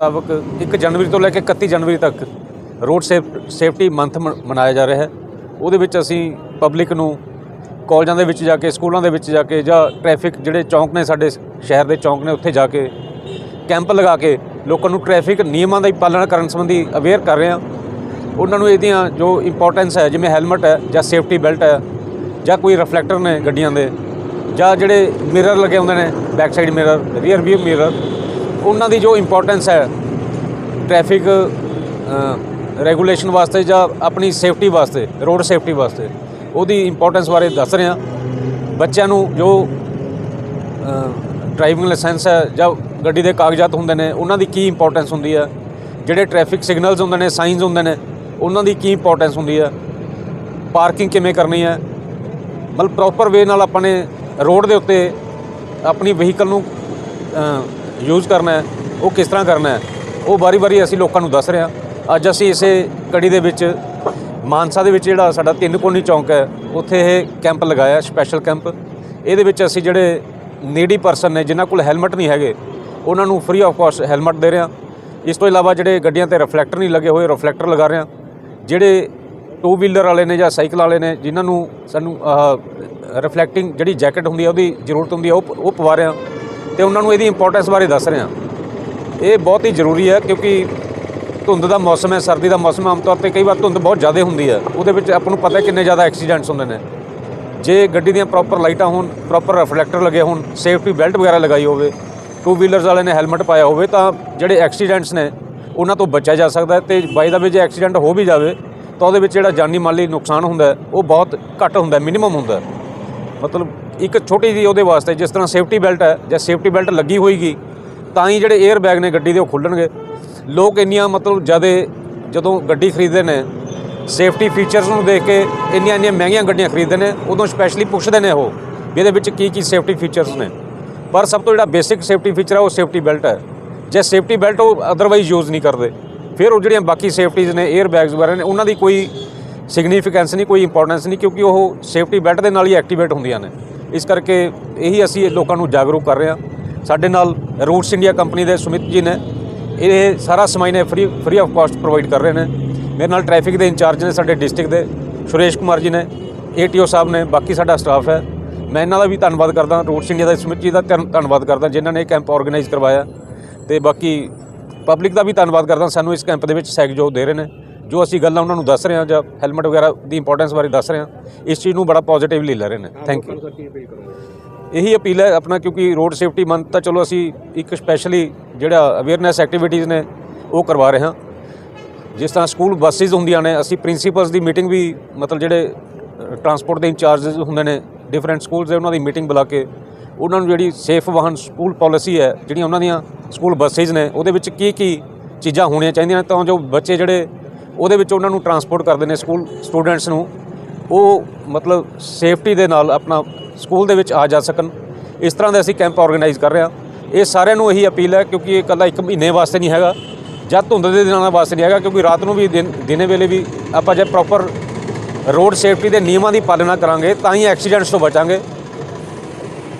ਮੁਤਾਬਕ 1 ਜਨਵਰੀ ਤੋਂ ਲੈ ਕੇ 31 ਜਨਵਰੀ ਤੱਕ ਰੋਡ ਸੇਫਟੀ ਮੰਥ ਮਨਾਇਆ ਜਾ ਰਿਹਾ ਹੈ। ਉਹਦੇ ਵਿੱਚ ਅਸੀਂ ਪਬਲਿਕ ਨੂੰ ਕਾਲਜਾਂ ਦੇ ਵਿੱਚ ਜਾ ਕੇ, ਸਕੂਲਾਂ ਦੇ ਵਿੱਚ ਜਾ ਕੇ ਜਾਂ ਟ੍ਰੈਫਿਕ ਜਿਹੜੇ ਚੌਂਕ ਨੇ ਸਾਡੇ ਸ਼ਹਿਰ ਦੇ ਚੌਂਕ ਨੇ, ਉੱਥੇ ਜਾ ਕੇ ਕੈਂਪ ਲਗਾ ਕੇ ਲੋਕਾਂ ਨੂੰ ਟ੍ਰੈਫਿਕ ਨਿਯਮਾਂ ਦੀ ਪਾਲਣਾ ਕਰਨ ਸੰਬੰਧੀ ਅਵੇਅਰ ਕਰ ਰਹੇ ਹਾਂ। ਉਹਨਾਂ ਨੂੰ ਇਹਦੀਆਂ ਜੋ ਇੰਪੋਰਟੈਂਸ ਹੈ, ਜਿਵੇਂ ਹੈਲਮਟ ਹੈ ਜਾਂ ਸੇਫਟੀ ਬੈਲਟ ਹੈ ਜਾਂ ਕੋਈ ਰਿਫਲੈਕਟਰ ਨੇ ਗੱਡੀਆਂ ਦੇ ਜਾਂ ਜਿਹੜੇ ਮਿਰਰ ਲੱਗੇ ਹੁੰਦੇ ਨੇ back side mirror rear view mirror ਉਹਨਾਂ ਦੀ ਜੋ ਇੰਪੋਰਟੈਂਸ ਹੈ ਟ੍ਰੈਫਿਕ ਰੈਗੂਲੇਸ਼ਨ ਵਾਸਤੇ ਜਾਂ ਆਪਣੀ ਸੇਫਟੀ ਵਾਸਤੇ ਰੋਡ ਸੇਫਟੀ ਵਾਸਤੇ, ਉਹਦੀ ਇੰਪੋਰਟੈਂਸ ਬਾਰੇ ਦੱਸ ਰਹੇ। ਹਾਂ ਬੱਚਿਆਂ ਨੂੰ ਜੋ ਡਰਾਈਵਿੰਗ ਲਾਇਸੈਂਸ ਹੈ ਜਾਂ ਗੱਡੀ ਦੇ ਕਾਗਜ਼ਾਤ ਹੁੰਦੇ ਨੇ, ਉਹਨਾਂ ਦੀ ਕੀ ਇੰਪੋਰਟੈਂਸ ਹੁੰਦੀ ਹੈ? ਜਿਹੜੇ ਟ੍ਰੈਫਿਕ ਸਿਗਨਲਸ ਹੁੰਦੇ ਨੇ ਸਾਈਨਸ ਹੁੰਦੇ ਨੇ, ਉਹਨਾਂ ਦੀ ਕੀ ਇੰਪੋਰਟੈਂਸ ਹੁੰਦੀ ਹੈ? ਪਾਰਕਿੰਗ ਕਿਵੇਂ ਕਰਨੀ ਹੈ? ਮਤਲਬ ਪ੍ਰੋਪਰ ਵੇ ਨਾਲ ਆਪਾਂ ਨੇ ਰੋਡ ਦੇ ਉੱਤੇ ਆਪਣੀ ਵਹੀਕਲ ਨੂੰ ਯੂਜ਼ ਕਰਨਾ ਹੈ, ਉਹ ਕਿਸ ਤਰ੍ਹਾਂ ਕਰਨਾ ਹੈ, ਉਹ ਵਾਰੀ-ਵਾਰੀ ਅਸੀਂ ਲੋਕਾਂ ਨੂੰ ਦੱਸ ਰਹੇ ਹਾਂ। ਅੱਜ ਅਸੀਂ ਇਸੇ ਕੜੀ ਦੇ ਵਿੱਚ, ਮਾਨਸਾ ਦੇ ਵਿੱਚ ਜਿਹੜਾ ਸਾਡਾ ਤਿੰਨ ਕੋਣੀ ਚੌਂਕ ਹੈ, ਉੱਥੇ ਇਹ ਕੈਂਪ ਲਗਾਇਆ ਸਪੈਸ਼ਲ ਕੈਂਪ। ਇਹਦੇ ਵਿੱਚ ਅਸੀਂ ਜਿਹੜੇ ਨੀਡੀ ਪਰਸਨ ਨੇ, ਜਿਨ੍ਹਾਂ ਕੋਲ ਹੈਲਮਟ ਨਹੀਂ ਹੈਗੇ, ਉਹਨਾਂ ਨੂੰ ਫ੍ਰੀ ਆਫ ਕਾਸਟ ਹੈਲਮਟ ਦੇ ਰਹੇ ਹਾਂ। ਇਸ ਤੋਂ ਇਲਾਵਾ ਜਿਹੜੇ ਗੱਡੀਆਂ ਤੇ ਰਿਫਲੈਕਟਰ ਨਹੀਂ ਲੱਗੇ ਹੋਏ ਰਿਫਲੈਕਟਰ ਲਗਾ ਰਹੇ ਹਾਂ। ਜਿਹੜੇ ਟੂ ਵੀਲਰ ਵਾਲੇ ਨੇ ਜਾਂ ਸਾਈਕਲ ਵਾਲੇ ਨੇ, ਜਿਨ੍ਹਾਂ ਨੂੰ ਸਾਨੂੰ ਰਿਫਲੈਕਟਿੰਗ ਜਿਹੜੀ ਜੈਕਟ ਹੁੰਦੀ ਹੈ, ਉਹਦੀ ਜ਼ਰੂਰਤ ਹੁੰਦੀ ਹੈ, ਉਹ ਉਹ ਪਵਾ ਰਹੇ ਹਾਂ। ਤੇ ਉਹਨਾਂ ਨੂੰ ਇਹਦੀ ਇੰਪੋਰਟੈਂਸ ਬਾਰੇ ਦੱਸ ਰਿਹਾ ਇਹ ਬਹੁਤ ਹੀ ਜ਼ਰੂਰੀ ਹੈ ਕਿਉਂਕਿ ਧੁੰਦ ਦਾ ਮੌਸਮ ਹੈ, ਸਰਦੀ ਦਾ ਮੌਸਮ ਆਮ ਤੌਰ ਤੇ ਕਈ ਵਾਰ ਧੁੰਦ ਬਹੁਤ ਜ਼ਿਆਦਾ ਹੁੰਦੀ ਹੈ। ਉਹਦੇ ਵਿੱਚ ਆਪਾਂ ਨੂੰ ਪਤਾ ਕਿੰਨੇ ਜ਼ਿਆਦਾ ਐਕਸੀਡੈਂਟਸ ਹੁੰਦੇ ਨੇ। ਜੇ ਗੱਡੀ ਦੀਆਂ ਪ੍ਰੋਪਰ ਲਾਈਟਾਂ ਹੋਣ ਪ੍ਰੋਪਰ ਰਿਫਲੈਕਟਰ ਲੱਗੇ ਹੋਣ ਸੇਫਟੀ ਬੈਲਟ ਵਗੈਰਾ ਲਗਾਈ ਹੋਵੇ ਟੂ ਵੀਲਰਸ ਵਾਲੇ ਨੇ ਹੈਲਮਟ ਪਾਇਆ ਹੋਵੇ, ਤਾਂ ਜਿਹੜੇ ਐਕਸੀਡੈਂਟਸ ਨੇ, ਉਹਨਾਂ ਤੋਂ ਬਚਿਆ ਜਾ ਸਕਦਾ ਹੈ ਤੇ ਬਾਈ ਦਾ ਵੀ ਜੇ ਐਕਸੀਡੈਂਟ ਹੋ ਵੀ ਜਾਵੇ, ਤਾਂ ਉਹਦੇ ਵਿੱਚ ਜਿਹੜਾ ਜਾਨੀ ਮਾਲੀ ਨੁਕਸਾਨ ਹੁੰਦਾ ਉਹ ਬਹੁਤ ਘੱਟ ਹੁੰਦਾ ਮਿਨੀਮਮ ਹੁੰਦਾ ਮਤਲਬ ਇੱਕ ਛੋਟੀ ਜਿਹੀ ਉਹਦੇ ਵਾਸਤੇ, ਜਿਸ ਤਰ੍ਹਾਂ ਸੇਫਟੀ ਬੈਲਟ ਹੈ, ਜਾਂ ਸੇਫਟੀ ਬੈਲਟ ਲੱਗੀ ਹੋਏਗੀ, ਤਾਂ ਹੀ ਜਿਹੜੇ 에ਅਰ ਬੈਗ ਨੇ ਗੱਡੀ ਦੇ ਉਹ ਖੁੱਲਣਗੇ। ਲੋਕ ਇੰਨੀਆਂ ਮਤਲਬ ਜਿਆਦੇ ਜਦੋਂ ਗੱਡੀ ਖਰੀਦਦੇ ਨੇ ਸੇਫਟੀ ਫੀਚਰਸ ਨੂੰ ਦੇਖ ਕੇ ਇੰਨੀਆਂ ਇੰਨੀਆਂ ਮਹਿੰਗੀਆਂ ਗੱਡੀਆਂ ਖਰੀਦਦੇ ਨੇ, ਉਦੋਂ ਸਪੈਸ਼ਲੀ ਪੁੱਛਦੇ ਨੇ ਉਹ ਵੀ ਇਹਦੇ ਵਿੱਚ ਕੀ ਕੀ ਸੇਫਟੀ ਫੀਚਰਸ ਨੇ। ਪਰ ਸਭ ਤੋਂ ਜਿਹੜਾ ਬੇਸਿਕ ਸੇਫਟੀ ਫੀਚਰ ਹੈ ਉਹ ਸੇਫਟੀ ਬੈਲਟ ਹੈ। ਜੇ ਸੇਫਟੀ ਬੈਲਟ ਉਹ ਅਦਰਵਾਈਜ਼ ਯੂਜ਼ ਨਹੀਂ ਕਰਦੇ, ਫਿਰ ਉਹ ਜਿਹੜੀਆਂ ਬਾਕੀ ਸੇਫਟੀਜ਼ ਨੇ 에ਅਰ ਬੈਗਸ ਵਗੈਰਾ ਨੇ, ਉਹਨਾਂ ਦੀ ਕੋਈ ਸਿਗਨੀਫੀਕੈਂਸ ਨਹੀਂ, ਕੋਈ ਇੰਪੋਰਟੈਂਸ ਨਹੀਂ, ਕਿਉਂਕਿ ਉਹ ਸੇਫਟੀ ਬੈਲਟ ਦੇ ਨਾਲ ਹੀ ਐਕਟੀਵੇਟ ਹੁੰਦੀਆਂ ਨੇ। ਇਸ ਕਰਕੇ ਇਹੀ ਅਸੀਂ ਲੋਕਾਂ ਨੂੰ ਜਾਗਰੂਕ ਕਰ ਰਹੇ ਹਾਂ। ਸਾਡੇ ਨਾਲ ਰੂਟਸ ਇੰਡੀਆ ਕੰਪਨੀ ਦੇ ਸੁਮਿਤ ਜੀ ਨੇ। ਇਹ ਸਾਰਾ ਸਮਾਈ ਨੇ free free of cost provide ਕਰ ਰਹੇ ਨੇ। ਮੇਰੇ ਨਾਲ ਟ੍ਰੈਫਿਕ ਦੇ ਇੰਚਾਰਜ ਨੇ ਸਾਡੇ ਡਿਸਟ੍ਰਿਕਟ ਦੇ, ਸੁਰੇਸ਼ ਕੁਮਾਰ ਜੀ ਨੇ ਏਟੀਓ ਸਾਹਿਬ ਨੇ, ਬਾਕੀ ਸਾਡਾ ਸਟਾਫ ਹੈ। ਮੈਂ ਇਹਨਾਂ ਦਾ ਵੀ ਧੰਨਵਾਦ ਕਰਦਾ, ਰੂਟਸ ਇੰਡੀਆ ਦੇ ਸੁਮਿਤ ਜੀ ਦਾ ਧੰਨਵਾਦ ਕਰਦਾ, ਜਿਨ੍ਹਾਂ ਨੇ ਇਹ ਕੈਂਪ ਆਰਗੇਨਾਈਜ਼ ਕਰਵਾਇਆ। ਤੇ ਬਾਕੀ ਪਬਲਿਕ ਦਾ ਵੀ ਧੰਨਵਾਦ ਕਰਦਾ, ਸਾਨੂੰ ਇਸ ਕੈਂਪ ਦੇ ਵਿੱਚ ਸਹਿਯੋਗ ਦੇ ਰਹੇ ਨੇ। ਜੋ ਅਸੀਂ ਗੱਲਾਂ ਉਹਨਾਂ ਨੂੰ ਦੱਸ ਰਹੇ ਹਾਂ ਜਾਂ ਹੈਲਮਟ ਵਗੈਰਾ ਦੀ ਇੰਪੋਰਟੈਂਸ ਬਾਰੇ ਦੱਸ ਰਹੇ ਹਾਂ ਇਸ ਚੀਜ਼ ਨੂੰ ਬੜਾ ਪੋਜ਼ਿਟਿਵਲੀ ਲੈ ਰਹੇ ਨੇ। ਥੈਂਕ ਯੂ ਇਹੀ ਅਪੀਲ ਹੈ ਆਪਣਾ ਕਿਉਂਕਿ ਰੋਡ ਸੇਫਟੀ ਮੰਥ ਤਾਂ ਚਲੋ ਅਸੀਂ ਇੱਕ ਸਪੈਸ਼ਲੀ ਜਿਹੜਾ ਅਵੇਅਰਨੈਸ ਐਕਟੀਵਿਟੀਜ਼ ਨੇ ਉਹ ਕਰਵਾ ਰਹੇ ਹਾਂ। ਜਿਸ ਤਰ੍ਹਾਂ ਸਕੂਲ ਬੱਸਿਸ ਹੁੰਦੀਆਂ ਨੇ ਅਸੀਂ ਪ੍ਰਿੰਸੀਪਲਸ ਦੀ ਮੀਟਿੰਗ ਵੀ ਮਤਲਬ ਜਿਹੜੇ ਟਰਾਂਸਪੋਰਟ ਦੇ ਇੰਚਾਰਜਸ ਹੁੰਦੇ ਨੇ ਡਿਫਰੈਂਟ ਸਕੂਲਸ ਦੇ ਉਹਨਾਂ ਦੀ ਮੀਟਿੰਗ ਬੁਲਾ ਕੇ ਉਹਨਾਂ ਨੂੰ ਜਿਹੜੀ ਸੇਫ ਵਾਹਨ ਸਕੂਲ ਪਾਲਿਸੀ ਹੈ ਜਿਹੜੀਆਂ ਉਹਨਾਂ ਦੀਆਂ ਸਕੂਲ ਬੱਸਿਸ ਨੇ ਉਹਦੇ ਵਿੱਚ ਕੀ ਕੀ ਚੀਜ਼ਾਂ ਹੋਣੀਆਂ ਚਾਹੀਦੀਆਂ ਤਾਂ ਜੋ ਬੱਚੇ ਜਿਹੜੇ ਉਹਦੇ ਵਿੱਚ ਉਹਨਾਂ ਨੂੰ ਟਰਾਂਸਪੋਰਟ ਕਰਦੇ ਨੇ ਸਕੂਲ ਸਟੂਡੈਂਟਸ ਨੂੰ। ਉਹ ਮਤਲਬ ਸੇਫਟੀ ਦੇ ਨਾਲ ਆਪਣਾ ਸਕੂਲ ਦੇ ਵਿੱਚ ਆ ਜਾ ਸਕਣ। ਇਸ ਤਰ੍ਹਾਂ ਦੇ ਅਸੀਂ ਕੈਂਪ ਆਰਗੇਨਾਈਜ਼ ਕਰ ਰਹੇ ਹਾਂ। ਇਹ ਸਾਰਿਆਂ ਨੂੰ ਇਹੀ ਅਪੀਲ ਹੈ ਕਿਉਂਕਿ ਇਹ ਇਕੱਲਾ ਇੱਕ ਮਹੀਨੇ ਵਾਸਤੇ ਨਹੀਂ ਹੈਗਾ। ਜਾਂ ਧੁੰਦ ਦੇ ਦਿਨਾਂ ਵਾਸਤੇ ਨਹੀਂ ਹੈਗਾ ਕਿਉਂਕਿ ਰਾਤ ਨੂੰ ਵੀ ਦਿਨ ਦਿਨੇ ਵੇਲੇ ਵੀ ਆਪਾਂ ਜੇ ਪ੍ਰੋਪਰ ਰੋਡ ਸੇਫਟੀ ਦੇ ਨਿਯਮਾਂ ਦੀ ਪਾਲਣਾ ਕਰਾਂਗੇ ਤਾਂ ਹੀ ਐਕਸੀਡੈਂਟਸ ਤੋਂ ਬਚਾਂਗੇ।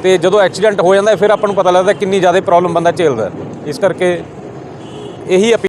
ਤੇ ਜਦੋਂ ਐਕਸੀਡੈਂਟ ਹੋ ਜਾਂਦਾ ਫਿਰ ਆਪਾਂ ਨੂੰ ਪਤਾ ਲੱਗਦਾ ਕਿੰਨੀ ਜ਼ਿਆਦਾ ਪ੍ਰੋਬਲਮ ਬੰਦਾ ਝੇਲਦਾ ਇਸ ਕਰਕੇ ਇਹੀ ਅਪੀਲ